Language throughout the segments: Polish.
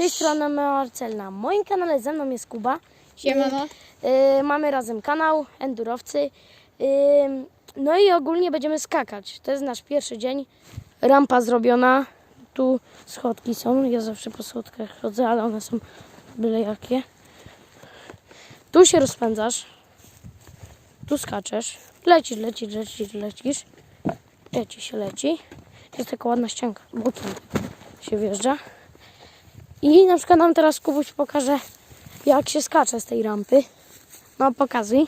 Cześć, strona Marcel na moim kanale, ze mną jest Kuba. Siemano. Yy, mamy razem kanał Endurowcy. Yy, no i ogólnie będziemy skakać. To jest nasz pierwszy dzień. Rampa zrobiona. Tu schodki są. Ja zawsze po schodkach chodzę, ale one są byle jakie. Tu się rozpędzasz. Tu skaczesz. Lecisz, lecisz, lecisz, lecisz. Leci się leci. Jest taka ładna ścianka. Bokiem się wjeżdża. I na przykład nam teraz Kubuś pokaże, jak się skacze z tej rampy. No, pokazuj.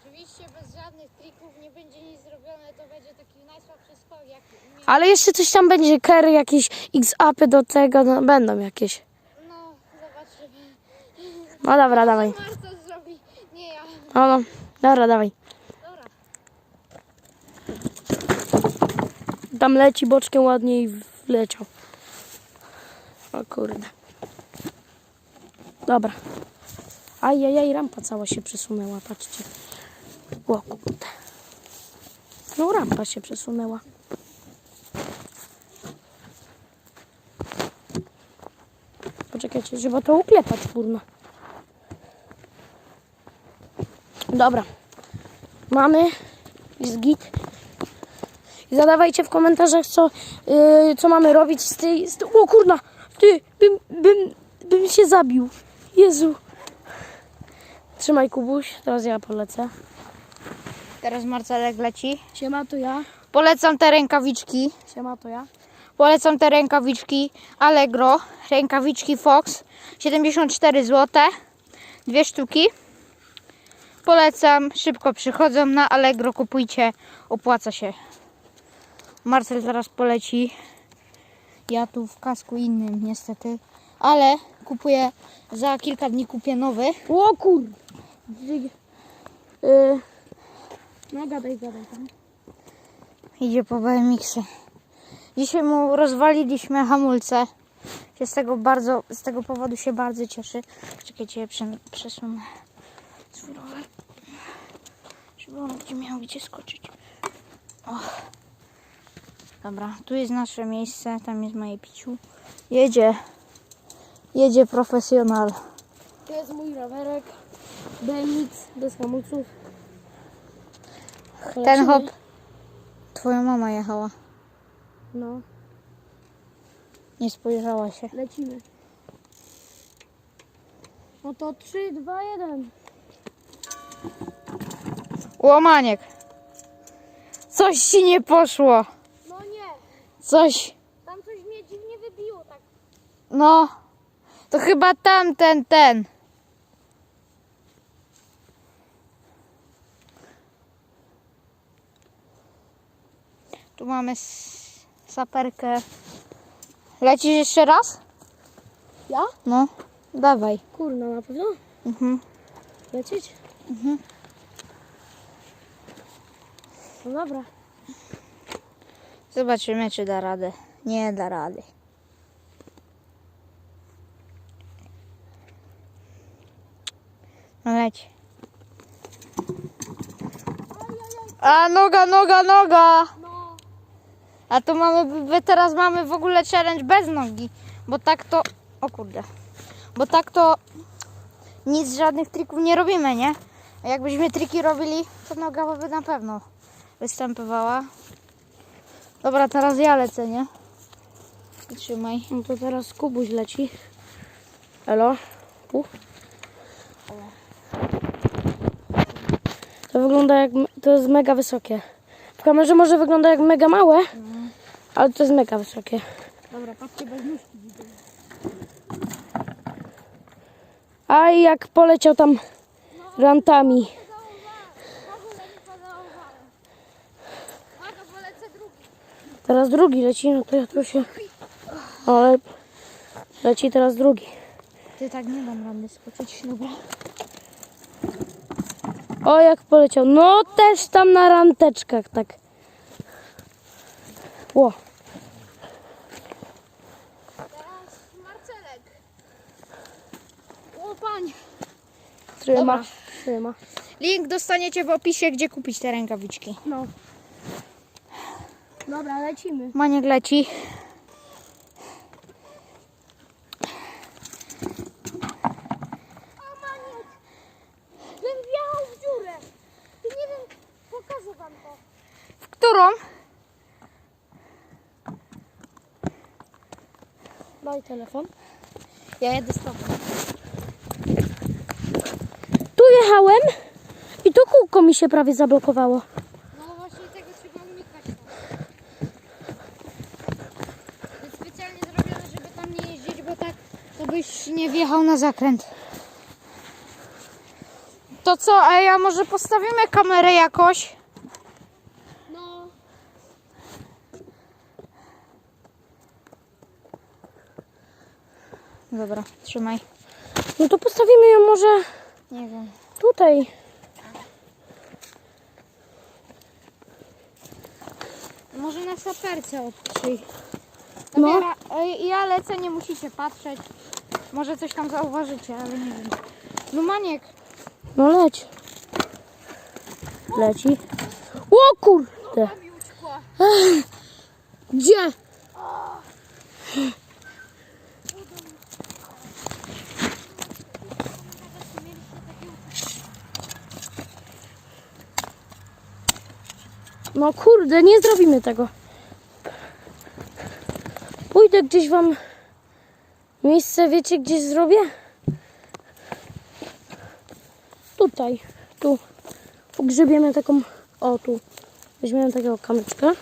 Oczywiście bez żadnych trików nie będzie nic zrobione, to będzie taki najsłabszy skok, jak Ale jeszcze coś tam będzie, kery, jakieś x-upy do tego, no, będą jakieś. no zobaczymy. No dobra, dawaj. Marcel zrobi, nie ja. No, no, dobra, dawaj. Dobra. Tam leci boczkiem ładnie i wleciał. O kurde. Dobra. Ajajaj, rampa cała się przesunęła, patrzcie. O kurde. No rampa się przesunęła. Poczekajcie, żeby to uklepać, kurna. Dobra. Mamy. Jest git. I zadawajcie w komentarzach, co, yy, co mamy robić z tej... Z o kurna! Ty! Bym, bym, bym się zabił. Jezu. Trzymaj Kubuś, teraz ja polecę. Teraz Marcelek leci. Siema, to ja. Polecam te rękawiczki. Siema, to ja. Polecam te rękawiczki Allegro. Rękawiczki Fox. 74 zł. Dwie sztuki. Polecam. Szybko przychodzą na Allegro. Kupujcie. Opłaca się. Marcel zaraz poleci. Ja tu w kasku innym niestety. Ale kupuję. Za kilka dni kupię nowy. O kur... Yy, no gadaj, gadaj tam. Idzie po BMX-y. Dzisiaj mu rozwaliliśmy hamulce. Się z tego bardzo, z tego powodu się bardzo cieszy. Czekajcie, ja prze- przesunę swój rower. Żeby on będzie miał gdzie skoczyć. O. Dobra, tu jest nasze miejsce, tam jest moje piciu. Jedzie. Jedzie profesjonal. To jest mój rowerek. BMX bez hamulców. Ten hop. Twoja mama jechała. No, Nie spojrzała się. lecimy. No to 3, 2, 1. Łomaniek. Coś ci nie poszło. Coś. tam coś mnie dziwnie wybiło tak. No. To chyba tamten, ten. Tu mamy saperkę. Lecisz jeszcze raz? Ja? No. Dawaj. Kurna, na pewno? Mhm. Lecieć? Mhm. No dobra. Zobaczymy, czy da radę. Nie da rady. No leć. A noga, noga, noga! No, A to mamy, my teraz mamy w ogóle challenge bez nogi. Bo tak to, o kurde. Bo tak to nic, żadnych trików nie robimy, nie? A jakbyśmy triki robili, to noga by na pewno występowała. Dobra, teraz ja lecę, nie? Trzymaj. no to teraz Kubuś leci. Elo. Pu. To wygląda jak, to jest mega wysokie. W kamerze może wygląda jak mega małe, ale to jest mega wysokie. Dobra, patrzcie bez nóżki. A i jak poleciał tam rantami. Teraz drugi leci, no to ja tu się... Ale leci teraz drugi. Ty tak nie dam rady skoczyć, dobra. O, jak poleciał. No też tam na ranteczkach, tak. Ło. Teraz Marcelek. O, pań. Trzyma, Dobra. trzyma. Link dostaniecie w opisie, gdzie kupić te rękawiczki. No. Dobra, lecimy. Maniek leci. O Maniek! Bym wjechał w dziurę. Ty nie wiem, pokażę wam to. W którą? Daj telefon. Ja jedę z tobą. Tu jechałem i to kółko mi się prawie zablokowało. Na zakręt. To co, a ja może postawimy kamerę jakoś? No. Dobra, trzymaj. No to postawimy ją może Nie wiem. tutaj. Może na saperce odprzyj. No. Ej, ja lecę, nie musicie patrzeć. Może coś tam zauważycie, ale nie wiem. Lumaniek, No leć. Leci. O kurde. Gdzie? No kurde, nie zrobimy tego. Pójdę gdzieś wam miejsce, wiecie gdzieś zrobię? Tutaj, tu. Pogrzebiemy taką, o tu. Weźmiemy takiego kamyczka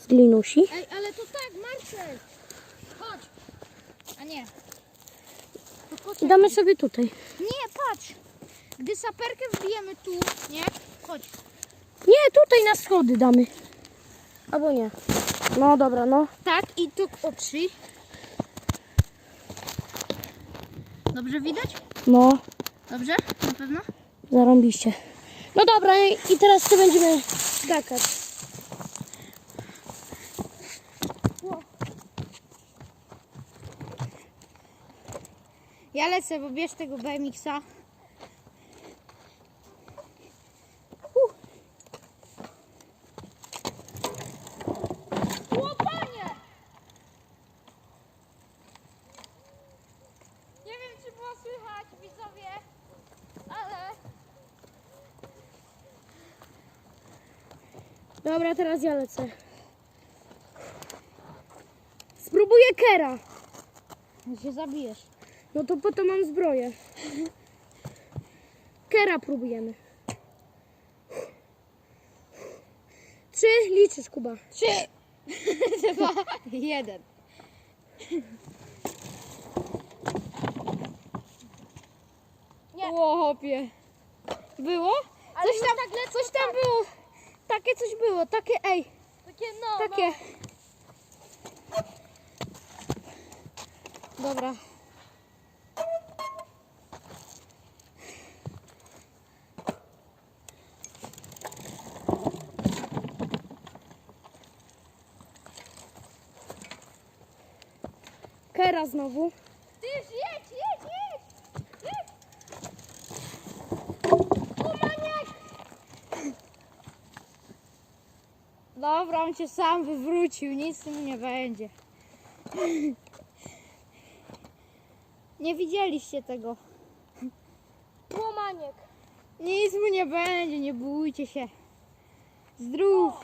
z glinusi. Ej, ale to tak, Marcel. Chodź. A nie. To I damy sobie tutaj. Nie, patrz. Gdy saperkę wbijemy tu, nie? Chodź. Nie, tutaj na schody damy. Albo nie. No dobra, no. Tak i tu oprzyj. Dobrze widać? No, Dobrze? Na pewno? zarąbiście. No dobra, i teraz tu będziemy skakać. Ja lecę, bo bierz tego BMX-a. Łopanie! Nie wiem, czy było słychać, widzowie, ale... Dobra, teraz ja lecę. Spróbuję kera. się zabijesz. No to po to mam zbroję. Kera próbujemy. Trzy, liczysz Kuba. Trzy, dwa, jeden. Nie. Łopie. Było? Coś tam, coś tam było. Takie coś było, takie ej. Takie no. Takie. Dobra. Kera znowu. Ty już jedź, jedź, jedź! jedź. Umaniak! Dobra, on cię sam wywrócił, nic mu nie będzie. Nie widzieliście tego. Łomaniek. Nic mu nie będzie, nie bójcie się. Zdrów.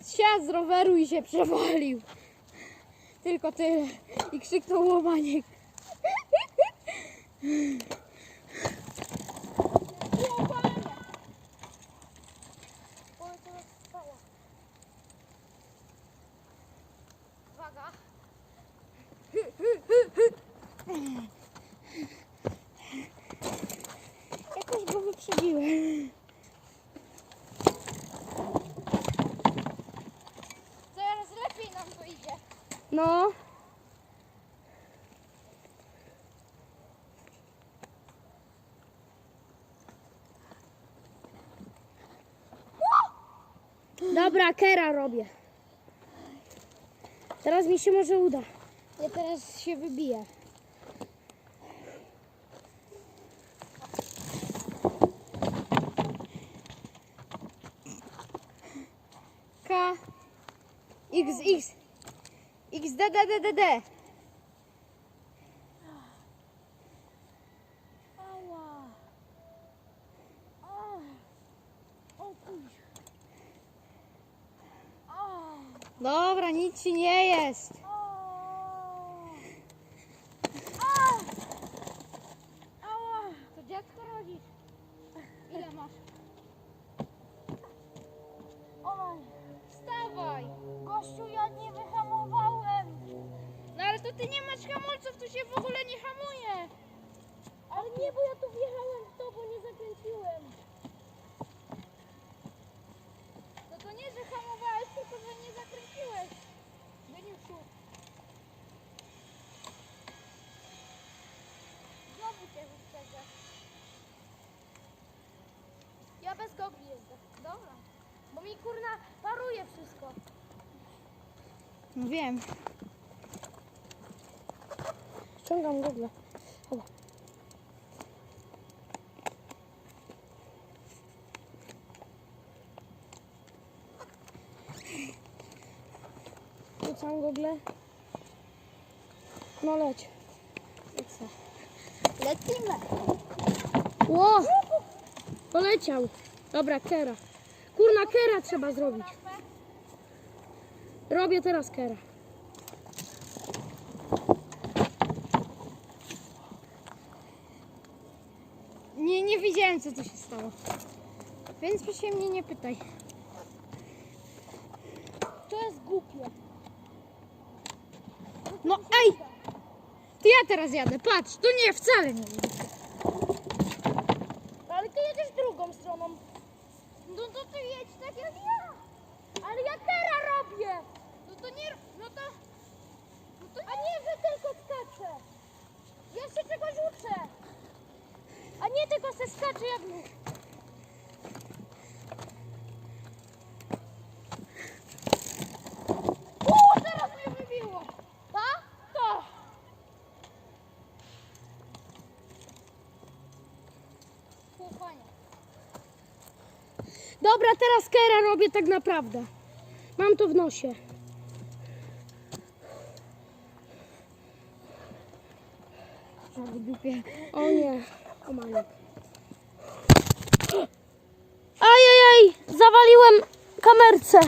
Zsiadł z roweru i się przewalił. Tylko tyle. I krzyknął łomaniek. Uwaga. Jakoś go wyprzedziłem. Teraz lepiej nam wyjdzie. No. Dobra, kera robię. Teraz mi się może uda. Ja teraz się wybiję. K X X X D D D D D Ała. O kurczę. Dobra, nic ci nie jest. To dziecko rodzisz. Ile masz? Oj, wstawaj. Gościu, ja nie wyhamowałem. No ale to ty nie masz hamulców, tu się w ogóle nie hamuje. Ale nie, bo ja tu wjechałem w to, bo nie zakręciłem. No to nie, że hamowałeś, tylko że nie zakręciłeś. Geniuszu. Znowu cię wyprzedzę. Ja bez gogli jeżdżę. Dobra. Bo mi kurna paruje wszystko. No wiem. Ściągam gogle. Rzucam gogle. No leć. Lecimy. Ło! Poleciał. Dobra, kera. Kurna, kera trzeba zrobić. Robię teraz kera. Nie, nie widziałem co tu się stało. Więc proszę mnie nie pytaj. To jest głupie. No ej! To ja teraz jadę, patrz, to nie, wcale nie jest. Ale ty jedziesz drugą stroną. No to ty jedź tak jak ja. Ale ja kera robię. No to nie, no to... No to A nie, że tylko skaczę. Się czegoś uczę. A nie tylko se skaczę jak my. Uuu, wybiło. Tak? To. Dobra, teraz kera robię tak naprawdę. Mam to w nosie. O nie. Ajajaj, zawaliłem kamerce.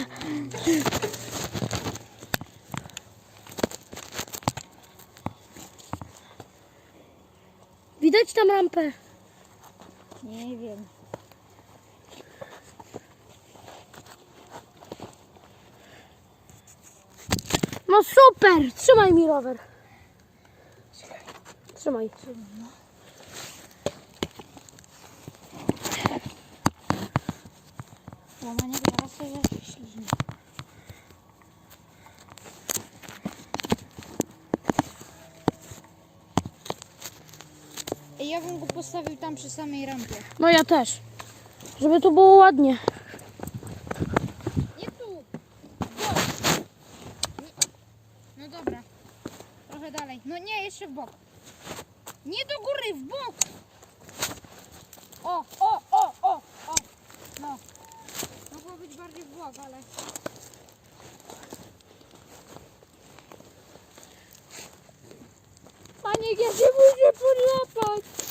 Widać tam rampę. Nie wiem. No super! Trzymaj mi rower. Trzymaj. Łamanie śliznie. Ej, Ja bym go postawił tam przy samej rampie. No ja też. Żeby tu było ładnie. Nie tu! W bok! No dobra. Trochę dalej. No nie, jeszcze w bok. Nie do góry, w bok! O, o, o! No. Bardziej w bok, ale... Panie, ja się muszę podłapać.